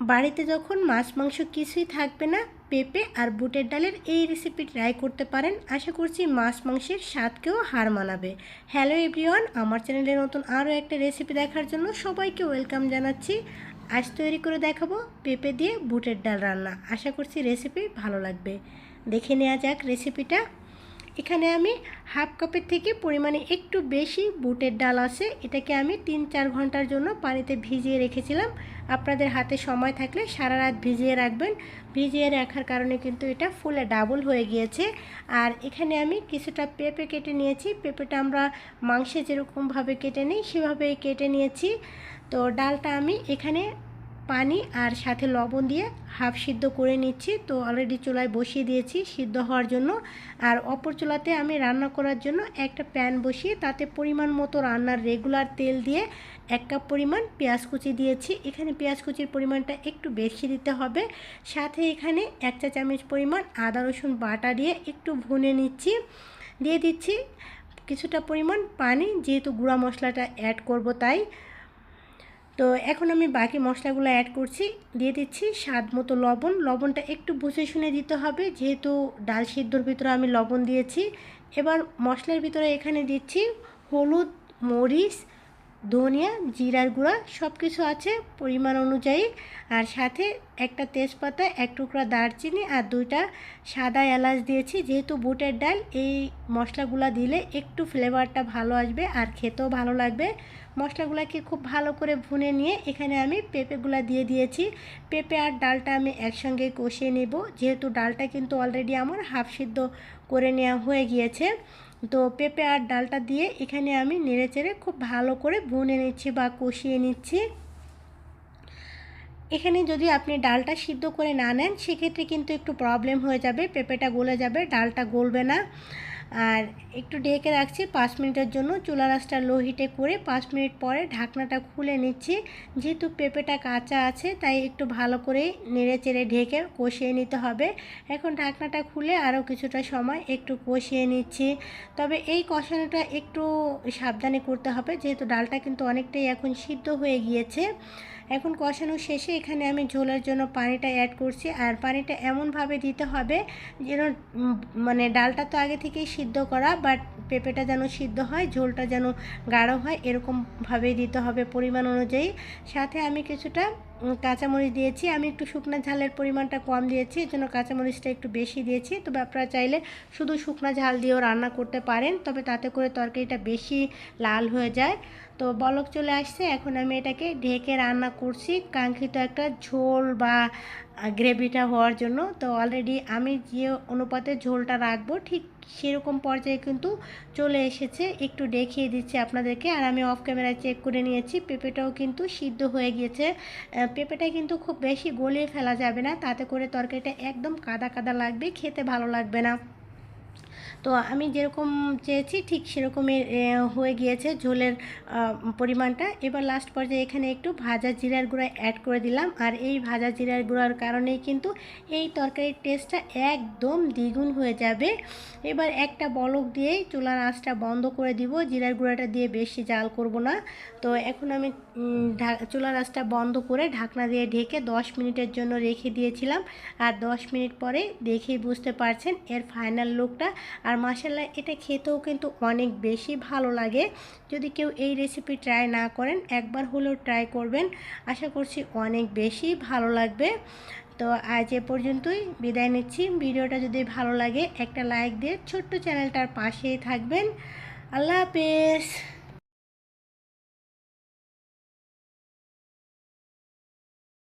বাড়িতে যখন মাছ, মাংস কিছুই থাকবে না, পেঁপে আর বুটের ডালের এই রেসিপি ট্রাই করতে পারেন, আশা করছি মাছ, মাংসের স্বাদকেও হার মানাবে। হ্যালো এভরিওয়ান আমার চ্যানেলে নতুন আরও একটা রেসিপি দেখার জন্য সবাইকে ওয়েলকাম জানাচ্ছি। আজ তৈরি করে দেখাবো পেঁপে দিয়ে বুটের ডাল রান্না। আশা করছি রেসিপি ভালো লাগবে। দেখে নেওয়া যাক রেসিপিটা এখানে আমি হাফ কাপের থেকে পরিমাণে একটু বেশি বুটের ডাল আছে। এটাকে আমি তিন চার ঘণ্টার জন্য পানিতে ভিজিয়ে রেখেছিলাম। আপনাদের হাতে সময় থাকলে সারা রাত ভিজিয়ে রাখবেন। ভিজিয়ে রাখার কারণে কিন্তু এটা ফুলে ডাবল হয়ে গিয়েছে। আর এখানে আমি কিছুটা পেঁপে কেটে নিয়েছি। পেঁপেটা আমরা মাংসে যেরকমভাবে কেটে নিই, সেভাবেই কেটে নিয়েছি। তো ডালটা আমি এখানে পানি আর সাথে লবণ দিয়ে হাফ সিদ্ধ করে নিচ্ছি। তো অলরেডি চুলায় বসিয়ে দিয়েছি সিদ্ধ হওয়ার জন্য। আর অপর চুলাতে আমি রান্না করার জন্য একটা প্যান বসিয়ে তাতে পরিমাণ মতো রান্নার রেগুলার তেল দিয়ে এক কাপ পরিমাণ পেঁয়াজ কুচি দিয়েছি। এখানে পেঁয়াজ কুচির পরিমাণটা একটু বেশি দিতে হবে। সাথে এখানে এক চা চামচ পরিমাণ আদা, রসুন বাটা দিয়ে একটু ভুনে নিচ্ছি। দিয়ে দিচ্ছি কিছুটা পরিমাণ পানি, যেহেতু গুঁড়া মশলাটা অ্যাড করব তাই। তো এখন আমি বাকি মশলাগুলো অ্যাড করছি, দিয়ে দিচ্ছি স্বাদ মতো লবণ। লবণটা একটু বুঝে শুনে দিতে হবে, যেহেতু ডাল সিদ্ধর ভিতরে আমি লবণ দিয়েছি। এবার মশলার ভিতরে এখানে দিচ্ছি হলুদ, মরিচ ধনিয়া, জিরার গুঁড়া সব কিছু আছে পরিমাণ অনুযায়ী। আর সাথে একটা তেজপাতা, এক টুকরা দারচিনি আর দুইটা সাদা এলাচ দিয়েছি। যেহেতু বুটের ডাল, এই মশলাগুলো দিলে একটু ফ্লেভারটা ভালো আসবে আর খেতেও ভালো লাগবে। মশলাগুলোকে খুব ভালো করে ভুনে নিয়ে এখানে আমি পেঁপেগুলো দিয়ে দিয়েছি। পেঁপে আর ডালটা আমি একসঙ্গে কষিয়ে নেব। যেহেতু ডালটা কিন্তু অলরেডি আমার হাফ সিদ্ধ করে নেওয়া হয়ে গিয়েছে। তো পেঁপে আর ডালটা দিয়ে এখানে আমি নেড়েচেড়ে খুব ভালো করে ভুনে নিচ্ছি বা কষিয়ে নিচ্ছি। এখানে যদি আপনি ডালটা সিদ্ধ করে না নেন, সেক্ষেত্রে কিন্তু একটু প্রবলেম হয়ে যাবে, পেঁপেটা গলে যাবে, ডালটা গলবে না। আর একটু ডেকে রাখছি পাঁচ মিনিটের জন্য। চুলা রাসটা লো হিটে করে পাঁচ মিনিট পরে ঢাকনাটা খুলে নিচ্ছি। যেহেতু পেঁপেটা কাঁচা আছে, তাই একটু ভালো করে নেড়ে চেড়ে ঢেকে কষিয়ে নিতে হবে। এখন ঢাকনাটা খুলে আরও কিছুটা সময় একটু কষিয়ে নিচ্ছি। তবে এই কষানোটা একটু সাবধানে করতে হবে, যেহেতু ডালটা কিন্তু অনেকটাই এখন সিদ্ধ হয়ে গিয়েছে। এখন কষানো শেষে এখানে আমি ঝোলের জন্য পানিটা অ্যাড করছি। আর পানিটা এমনভাবে দিতে হবে যেন মানে ডালটা তো আগে থেকেই সিদ্ধ করা বাট পেঁপেটা যেন সিদ্ধ হয়, ঝোলটা যেন গাঢ় হয়, এরকমভাবেই দিতে হবে পরিমাণ অনুযায়ী। সাথে আমি কিছুটা কাঁচামরিচ দিয়েছি। আমি একটু শুকনো ঝালের পরিমাণটা কম দিয়েছি এর জন্য কাঁচামরিচটা একটু বেশি দিয়েছি। তো আপনারা চাইলে শুধু শুকনো ঝাল দিয়েও রান্না করতে পারেন, তবে তাতে করে তরকারিটা বেশি লাল হয়ে যায়। তো বলক চলে আসছে। এখন আমি এটাকে ঢেকে রান্না করছি। কাঙ্ক্ষিত একটা ঝোল বা গ্রেভিটা হওয়ার জন্য। তো অলরেডি আমি যে অনুপাতে ঝোলটা রাখব, ঠিক সেরকম পর্যায়ে কিন্তু চলে এসেছে। একটু দেখিয়ে দিচ্ছি আপনাদেরকে। আর আমি অফ ক্যামেরায় চেক করে নিয়েছি। পেঁপেটাও কিন্তু সিদ্ধ হয়ে গিয়েছে। পেঁপেটা কিন্তু খুব বেশি গলিয়ে ফেলা যাবে না। তাতে করে তরকারিটা একদম কাদা কাদা লাগবে, খেতে ভালো লাগবে না। তো আমি যেরকম চেয়েছি ঠিক সেরকমই হয়ে গিয়েছে ঝোলের পরিমাণটা। এবার লাস্ট পর্যায়ে এখানে একটু ভাজা জিরার গুঁড়া অ্যাড করে দিলাম। আর এই ভাজা জিরার গুঁড়ার কারণেই কিন্তু এই তরকারির টেস্টটা একদম দ্বিগুণ হয়ে যাবে। এবার একটা বলক দিয়েই চুলার আঁচটা বন্ধ করে দিব। জিরার গুঁড়াটা দিয়ে বেশি জাল করব না। তো এখন আমি চুলার আঁচটা বন্ধ করে ঢাকনা দিয়ে ঢেকে দশ মিনিটের জন্য রেখে দিয়েছিলাম। আর দশ মিনিট পরে দেখেই বুঝতে পারছেন এর ফাইনাল লুকটা আর মাসাল্লাহ এটা খেতেও কিন্তু অনেক বেশি ভালো লাগে। যদি কেউ এই রেসিপি ট্রাই না করেন, একবার হলেও ট্রাই করবেন। আশা করছি অনেক বেশি ভালো লাগবে। তো আজ এ পর্যন্তই, বিদায় নিচ্ছি। ভিডিওটা যদি ভালো লাগে, একটা লাইক দিয়ে ছোট্ট চ্যানেলটার পাশেই থাকবেন। আল্লাহ হাফেজ।